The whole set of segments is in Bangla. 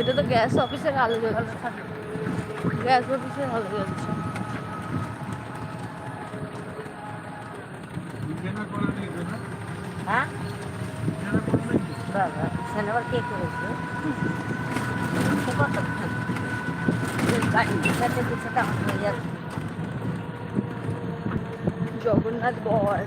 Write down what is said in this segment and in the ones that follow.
ওইটা তো গ্যাস অফিসের আলো থাকে। গ্যাস অফিসের আলো জ্বলছে হ্যাঁ? বাবা সিনেমা কে করেছে? সে কতক্ষণ গাড়ি পিছাতে পিছাতে আমার হয়ে যাচ্ছে জগন্নাথ বর।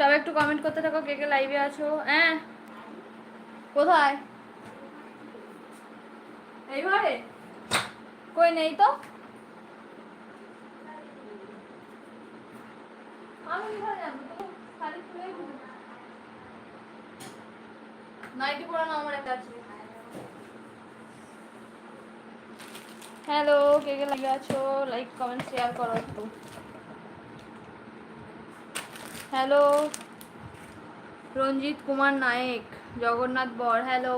সবাই একটু কমেন্ট করতে থাকো, কে কে লাইভে আছো? হ্যাঁ? কোথায়? এই ঘরে? কই নেই তো? হ্যালো কে কে লাইভে আছো? লাইক কমেন্ট শেয়ার করো একটু। হ্যালো। রঞ্জিত কুমার নায়েক, জগন্নাথ বর, হ্যালো।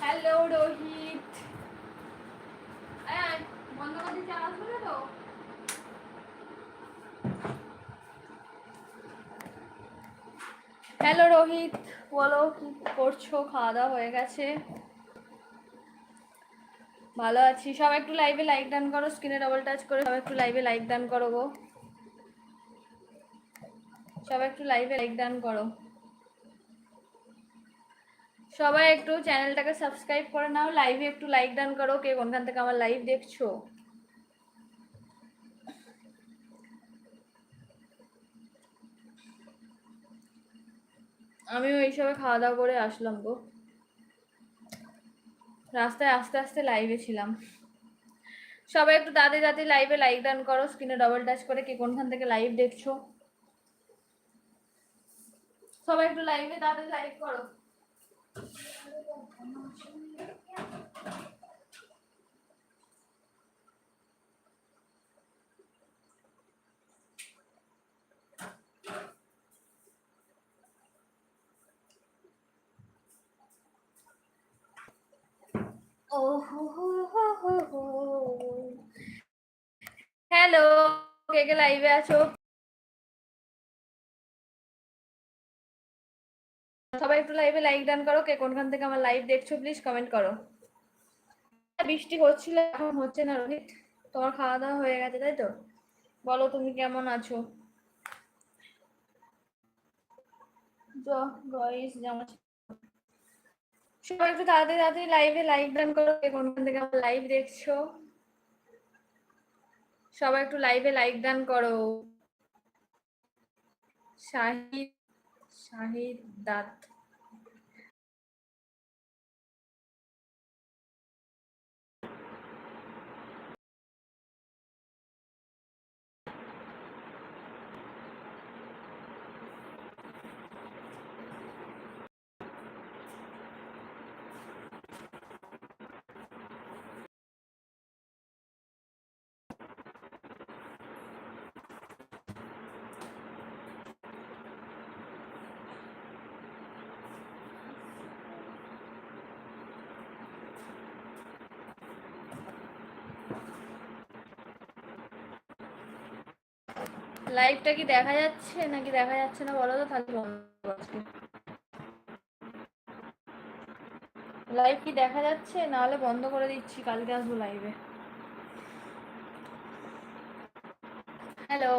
হ্যালো, রোহিত। বন্ধ তো। হ্যালো, রোহিত, বলো কি করছ? খাওয়া দাওয়া হয়ে গেছে। ভালো আছি। সবাই একটু লাইভে লাইক ডান করো স্ক্রিনে ডবল টাচ করে সবাই একটু লাইভে লাইক ডান করো গো। সবাই একটু লাইভে লাইক ডান করো। সবাই একটু চ্যানেলটাকে সাবস্ক্রাইব করে নাও লাইভে একটু লাইক ডান করো। কে কোনখান থেকে আমার লাইভ দেখছ? আমিও এইসবে খাওয়া দাওয়া করে আসলাম গো। রাস্তায় আস্তে আস্তে লাইভে ছিলাম। সবাই একটু দাদি দাঁতে লাইভে লাইক ডান করো স্ক্রিনে ডবল টাচ করে কে কোনখান থেকে লাইভ দেখছ। সবাই একটু লাইভে দাদি লাইক করো। হ্যালো, কে কে লাইভে আছো? সবাই একটু লাইভে লাইক ডান করো, কে কোনখান থেকে আমার লাইভ দেখছ প্লিজ কমেন্ট করো। বৃষ্টি হচ্ছিল, এখন হচ্ছে না রোহিত। তোমার খাওয়া দাওয়া হয়ে গেছে, তাই তো? বলো তুমি কেমন আছো? গাইস যেমন সবাই একটু তাড়াতাড়ি তাড়াতাড়ি লাইভে লাইক ডান করো কোনখান থেকে আমার লাইভ দেখছ। সবাই একটু লাইভে লাইক ডান করো। শাহিদ শাহিদ দাত লাইভটা কি দেখা যাচ্ছে নাকি দেখা যাচ্ছে না বলো তো? তাহলে লাইভ কি দেখা যাচ্ছে? নাহলে বন্ধ করে দিচ্ছি কালকে আসব লাইভে হ্যালো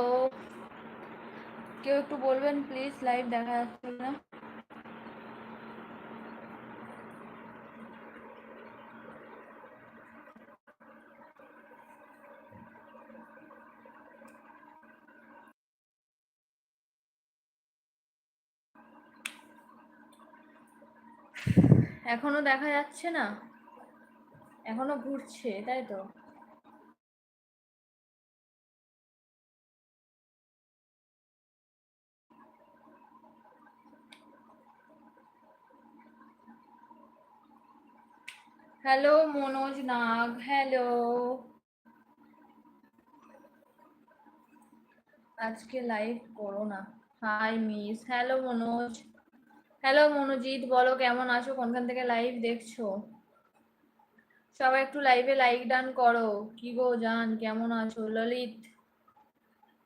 কেউ একটু বলবেন প্লিজ লাইভ দেখা যাচ্ছে না এখনও দেখা যাচ্ছে না। এখনও ঘুরছে, তাই তো? হ্যালো মনোজ নাগ হ্যালো আজকে লাইভ করো না। Hi miss hello Manoj. Hello Manojit, বলো কেমন আছো? কোনখান থেকে লাইভ দেখছ? সবাই একটু লাইভে লাইক ডান করো। কি গো জান, কেমন আছো? ললিত,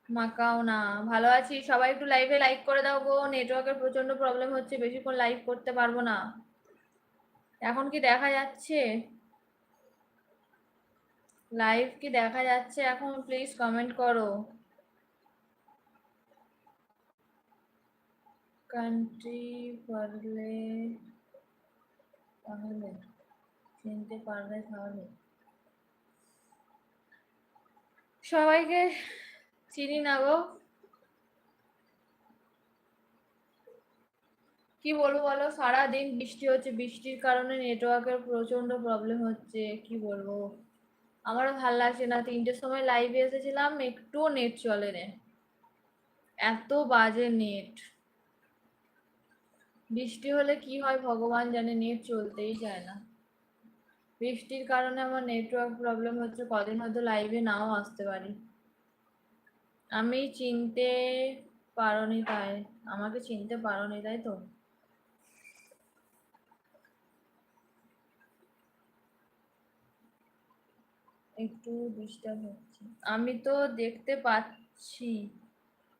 মাকাও না, ভালো আছি? সবাই একটু লাইভে লাইক করে দাও গো। নেটওয়ার্কের প্রচণ্ড প্রবলেম হচ্ছে, বেশিক্ষণ লাইভ করতে পারব না। এখন কি দেখা যাচ্ছে? লাইভ কি দেখা যাচ্ছে? এখন প্লিজ কমেন্ট করো। কান্ট্রি পারলে তাহলে চিনতে পারলে তাহলে। সবাইকে চিনি না গো। কি বলব বলো? সারাদিন বৃষ্টি হচ্ছে, বৃষ্টির কারণে নেটওয়ার্কের প্রচণ্ড প্রবলেম হচ্ছে, কি বলব? আমারও ভালো লাগছে না। তিনটের সময় লাইভে এসেছিলাম, একটুও নেট চলে নে এত বাজে নেট বৃষ্টি হলে কি হয় ভগবান জানে, নেট চলতেই চায় না। বৃষ্টির কারণে আমার নেটওয়ার্ক প্রবলেম হচ্ছে, কদিন হয়তো লাইভে নাও আসতে পারি। আমি চিনতে পারোনি তাই, আমাকে চিনতে পারোনি তাই তো। একটু ডিস্টার্ব হচ্ছে। আমি তো দেখতে পাচ্ছি,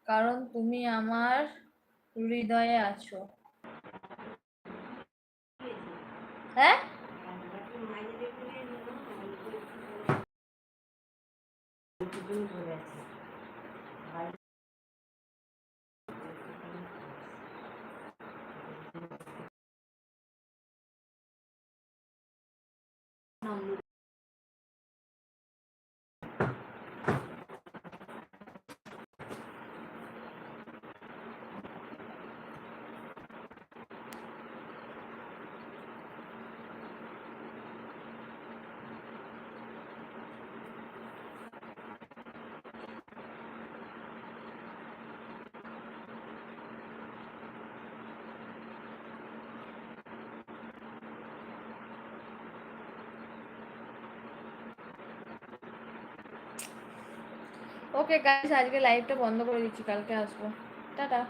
কারণ তুমি আমার হৃদয়ে আছো। হ্যাঁ ওকে গাইস আজকে লাইভটা বন্ধ করে দিচ্ছি কালকে আসব। টাটা।